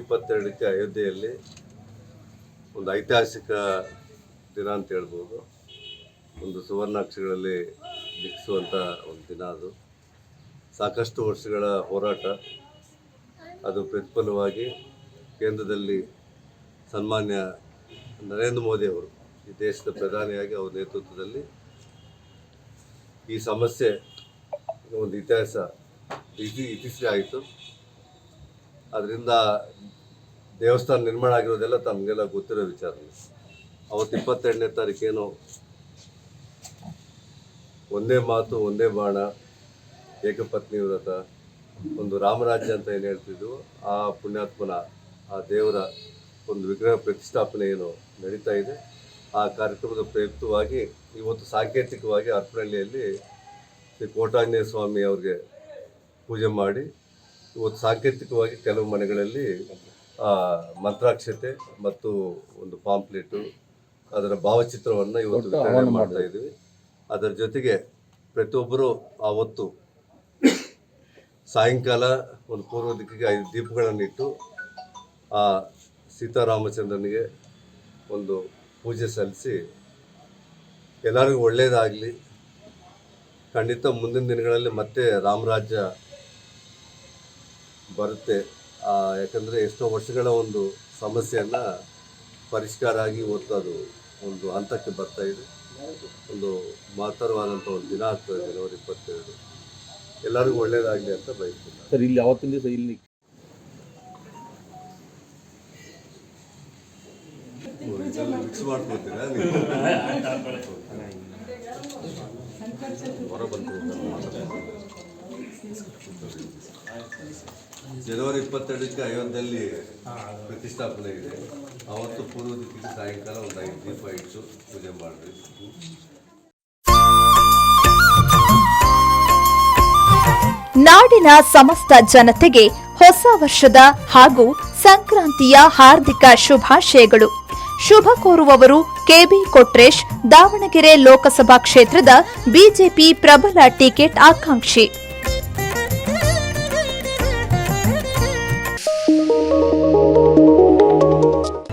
ಇಪ್ಪತ್ತೆರಡಕ್ಕೆ ಅಯೋಧ್ಯೆಯಲ್ಲಿ ಒಂದು ಐತಿಹಾಸಿಕ ದಿನ ಅಂತ ಹೇಳ್ಬೋದು. ಒಂದು ಸುವರ್ಣಾಕ್ಷರಗಳಲ್ಲಿ ಲಿಖಿಸುವಂಥ ಒಂದು ದಿನ ಅದು. ಸಾಕಷ್ಟು ವರ್ಷಗಳ ಹೋರಾಟ. ಅದು ಪ್ರತಿಫಲವಾಗಿ ಕೇಂದ್ರದಲ್ಲಿ ಸನ್ಮಾನ್ಯ ನರೇಂದ್ರ ಮೋದಿ ಅವರು, ಈ ದೇಶದ ಪ್ರಧಾನಿಯಾಗಿ ಅವರ ನೇತೃತ್ವದಲ್ಲಿ ಈ ಸಮಸ್ಯೆ, ಒಂದು ಇತಿಹಾಸ, ಇತಿ, ಇತಿಶ್ರೀ ಆಯಿತು. ಅದರಿಂದ ದೇವಸ್ಥಾನ ನಿರ್ಮಾಣ ಆಗಿರೋದೆಲ್ಲ ತಮಗೆಲ್ಲ ಗೊತ್ತಿರೋ ವಿಚಾರ. ಅವತ್ತು ಇಪ್ಪತ್ತೆರಡನೇ ತಾರೀಕೇನು ಒಂದೇ ಮಾತು, ಒಂದೇ ಬಾಣ, ಏಕಪತ್ನಿ ವ್ರತ, ಒಂದು ರಾಮರಾಜ್ಯ ಅಂತ ಏನು ಹೇಳ್ತಿದ್ವು, ಆ ಪುಣ್ಯಾತ್ಮನ, ಆ ದೇವರ ಒಂದು ವಿಗ್ರಹ ಪ್ರತಿಷ್ಠಾಪನೆ ಏನು ನಡೀತಾ ಇದೆ. ಆ ಕಾರ್ಯಕ್ರಮದ ಪ್ರಯುಕ್ತವಾಗಿ ಇವತ್ತು ಸಾಂಕೇತಿಕವಾಗಿ ಹರಪನಹಳ್ಳಿಯಲ್ಲಿ ಶ್ರೀ ಕೋಟಾಂಜನೇಯ ಸ್ವಾಮಿ ಅವ್ರಿಗೆ ಪೂಜೆ ಮಾಡಿ ಇವತ್ತು ಸಾಂಕೇತಿಕವಾಗಿ ಕೆಲವು ಮನೆಗಳಲ್ಲಿ ಮಂತ್ರಾಕ್ಷತೆ ಮತ್ತು ಒಂದು ಪಾಂಪ್ಲೆಟು ಅದರ ಭಾವಚಿತ್ರವನ್ನು ಇವತ್ತು ವಿತರಣೆ ಮಾಡ್ತಾ ಇದ್ದೀವಿ. ಅದರ ಜೊತೆಗೆ ಪ್ರತಿಯೊಬ್ಬರು ಆವತ್ತು ಸಾಯಂಕಾಲ ಒಂದು ಪೂರ್ವ ದಿಕ್ಕಿಗೆ ಐದು ದೀಪಗಳನ್ನು ಇಟ್ಟು ಆ ಸೀತಾರಾಮಚಂದ್ರನಿಗೆ ಒಂದು ಪೂಜೆ ಸಲ್ಲಿಸಿ ಎಲ್ಲರಿಗೂ ಒಳ್ಳೆಯದಾಗಲಿ ಖಂಡಿತ ಮುಂದಿನ ದಿನಗಳಲ್ಲಿ ಮತ್ತೆ ರಾಮರಾಜ್ಯ ಬರುತ್ತೆ. ಯಾಕಂದರೆ ಎಷ್ಟೋ ವರ್ಷಗಳ ಒಂದು ಸಮಸ್ಯೆಯನ್ನು ಪರಿಷ್ಕಾರ ಆಗಿ ಇವತ್ತು ಅದು ಒಂದು ಹಂತಕ್ಕೆ ಬರ್ತಾ ಇದೆ. ಒಂದು ಮಹತ್ತರವಾದಂಥ ಒಂದು ದಿನ ಆಗ್ತದೆ ಜನವರಿ ಇಪ್ಪತ್ತೆರಡು. ಎಲ್ಲರಿಗೂ ಒಳ್ಳೆಯದಾಗಲಿ ಅಂತ ಬಯಸ್ತೀನಿ. ಸರ್ ಇಲ್ಲಿ ಅವತ್ತಿನ ದಿವಸ ಇಲ್ಲಿ ಮಿಕ್ಸ್ ಮಾಡ್ಕೊತೀರಾ ಹೊರ ಹೊರ ಜನವರಿ ಇಪ್ಪತ್ತೆರಡಕ್ಕೆ ಅಯೋಧ್ಯೆಯಲ್ಲಿ ಪ್ರತಿಷ್ಠಾಪನೆ ಇದೆ. ಅವತ್ತು ಪೂರ್ವ ದಿಕ್ಕಿಗೆ ಸಾಯಂಕಾಲ ಒಂದು ಐದು ದೀಪ ಇಟ್ಟು ಪೂಜೆ ಮಾಡಿದ್ರಿ ನಾಡಿನ ಸಮಸ್ತ ಜನತೆಗೆ ಹೊಸ ವರ್ಷದ ಹಾಗೂ ಸಂಕ್ರಾಂತಿಯ ಹಾರ್ದಿಕ ಶುಭಾಶಯಗಳು. ಶುಭ ಕೋರುವವರು ಕೆಬಿ ಕೊಟ್ರೇಶ್, ದಾವಣಗೆರೆ ಲೋಕಸಭಾ ಕ್ಷೇತ್ರದ ಬಿಜೆಪಿ ಪ್ರಬಲ ಟಿಕೆಟ್ ಆಕಾಂಕ್ಷಿ.